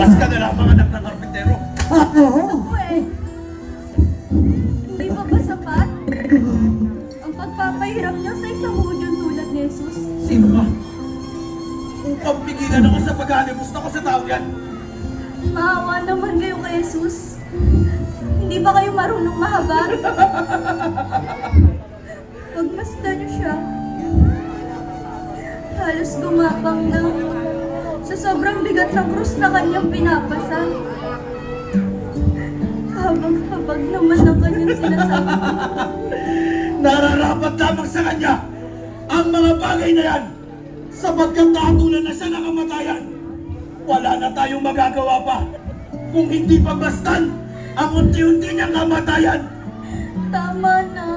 Pas ka na lamang anak ng karpintero. Ako? Ako eh. Hindi pa ba sapat? Ang pagpapahirap niyo sa isang hudyong tulad ni Jesus? Sino ka? Upang pigilan ako sa paghalimos ako sa tao yan. Maawa naman kayo kay Jesus. Hindi ba kayo marunong mahabat? Pagmasdan niyo siya. Halos gumapang na sobrang bigat ng krus na kanyang pinapasa. Habang-habag naman ang kanyang sinasabi. Nararapat lamang sa kanya ang mga bagay na yan sapagkat nakatulan na siya ng kamatayan. Wala na tayong magagawa pa kung hindi pagbastan ang unti-unti niyang kamatayan. Tama na.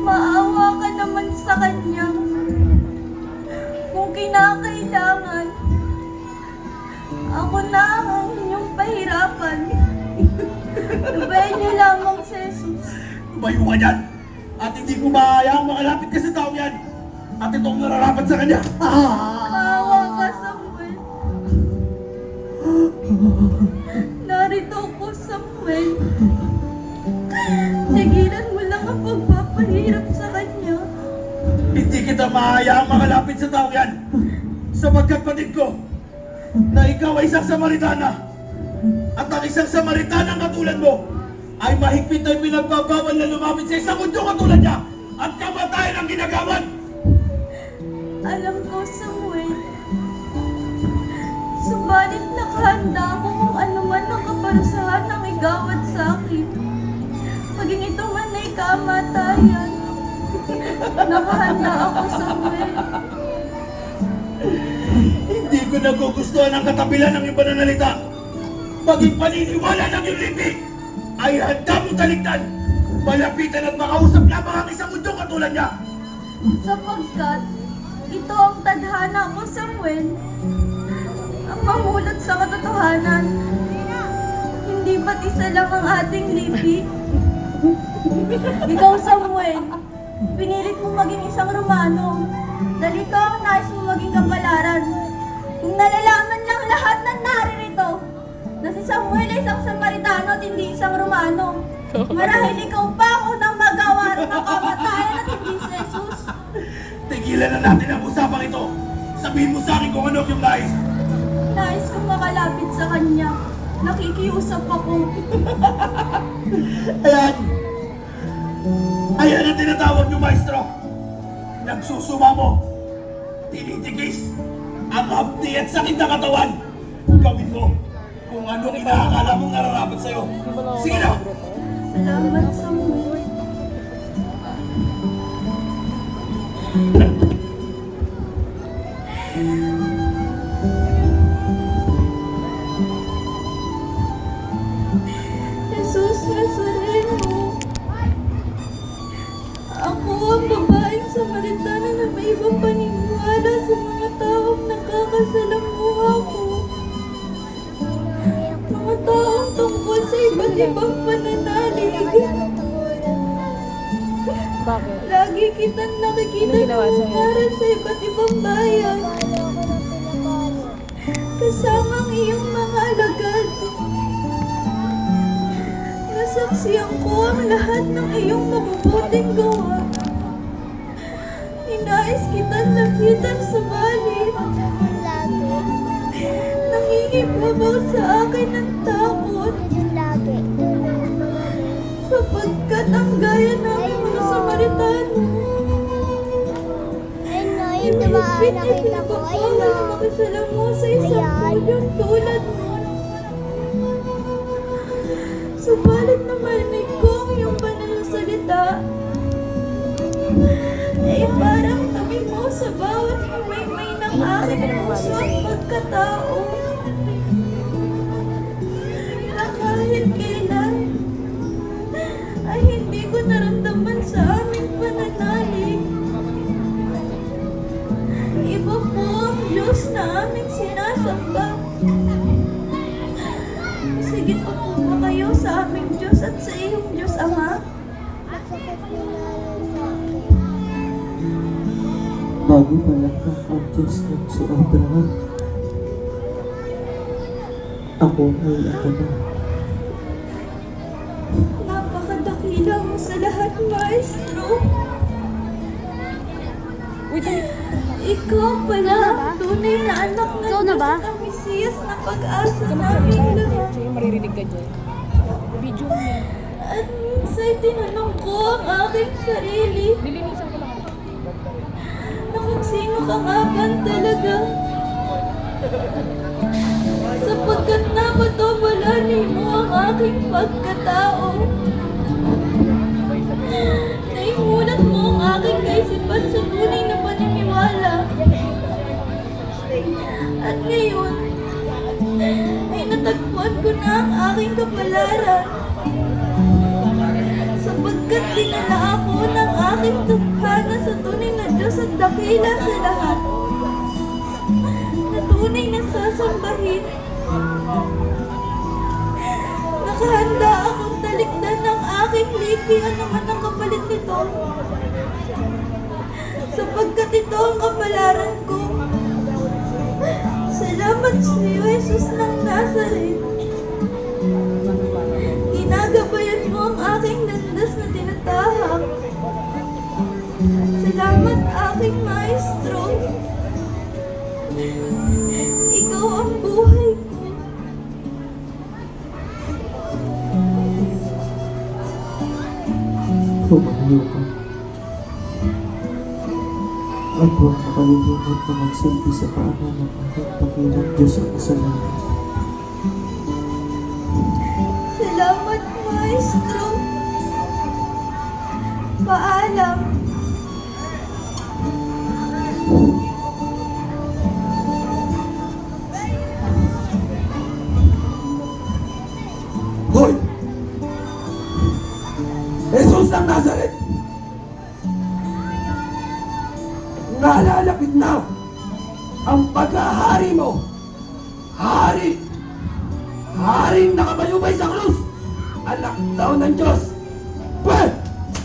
Maawa ka naman sa kanya. Kung kinakailangan, ako na ang inyong pahirapan. Lubayan niyo lamang si Jesus. Tumayo ka dyan at hindi ko mahahayaang makalapit ka sa taong yan at itong nararapat sa kanya. Maawa ka, Samuel. Narito ko, Samuel. Tigilan mo lang ang pagpapahirap sa kanya. Hindi kita mahahayaang makalapit sa taong yan sapagkat patid ko na ikaw ay isang Samaritana at ang isang Samaritana katulad mo ay mahigpit ay pinagbabawal na lumapit sa isang mundo katulad niya at kamatayan ang ginagawan. Alam ko, Samuel. Subalit nakahanda ako kung ano man ang kaparusahan ng igawad sa akin. Maging ito man ay kamatayan. Nakahanda ako, Samuel. Ko nagugustuhan ang katabilan ng iyong pananalita. Maging paniniwala ng iyong libig ay handa mo taligdan. Malapitan at makausap lamang ang isang mundo katulad niya. Sapagkat ito ang tadhana ko, Samuel. Ang mamulot sa katotohanan. Hindi ba't isa lang ang ating lipi? Ikaw, Samuel, pinilit mo maging isang Romano. Dalito ang nais mo maging kapalaran. Kung nalalaman ng lahat ng naririto na si Samuel ay isang Samaritano at hindi isang Romano, marahil ikaw pa ang unang magawa ng kamatayan at hindi si Jesus. Tigilan na natin ang usapang ito. Sabihin mo sa akin kung ano yung nais. Nais kong makalapit sa kanya. Nakikiusap ako. Ayan. Ayan ang tinatawag niyo, maestro. Nagsusuma mo. Tinitigis ang hapdi at sakit na katawan. Gawin mo kung anong inaakala mong nararapat sa'yo. Sige na! Salamat sa ibang pananalig. Bakit? Lagi kitang nakikita Ano ginawa sa'yo? para sa iba't ibang bayan. Kasama ang iyong mga alagad. Nasaksiyan ko ang lahat ng iyong mabubuting gawa. Inais kitang lapitan sa balit. Nangingibabaw sa akin ng takot. Higpit ay pinapabawal na makisalamu sa isang pulyong tulad mo. Subalit na marinig ko ang iyong banal na salita. Ay parang tabi mo sa bawat himay-may ng aking puso at pagkatao. Sige po po ba kayo sa aming Diyos at sa iyong Diyos Ama? Bago pala ka ang Diyos ng si Abraham. Ako ay ako na. Napakadakila mo sa lahat, Maestro. Ikaw pala ang tunay na anak ng Ikaw na ba? Diyos ng Mesiyas na pag-asa namin lahat. maririnig ka dyan. Video mo yan. At minsan tinanong ko ang aking sarili Lilinisan ko lang. na kung sino ka nga ba talaga. Sapagkat napatumalani mo ang aking pagkatao. Naimulat mo ang aking kaisipan sa tunay na paniniwala. At ngayon, ay natagpuan ko na ang aking kapalaran. Sapagkat dinala ako ng aking tadhana sa tunay na Diyos at dakila sa lahat. Na tunay na sasambahin. Nakahanda akong talikdan ng aking lipi anuman ang kapalit nito. Sapagkat ito ang kapalaran sa Jesus ng Nazareth. Ginagabayan mo ang aking landas na tinatahak. Salamat aking maestro. Ikaw ang buhay ko. Tumayo ka. At huwag makalimutan na magsilbi sa paanan ng aking Panginoon Diyos ang kasalanan. Salamat, maestro. Paalam. Hoy! nalalapit na ang pagkahari mo. Hari! Haring nakabayubay sa krus! Anak daw ng Diyos! Pwede!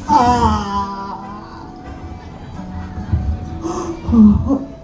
Ah! ah!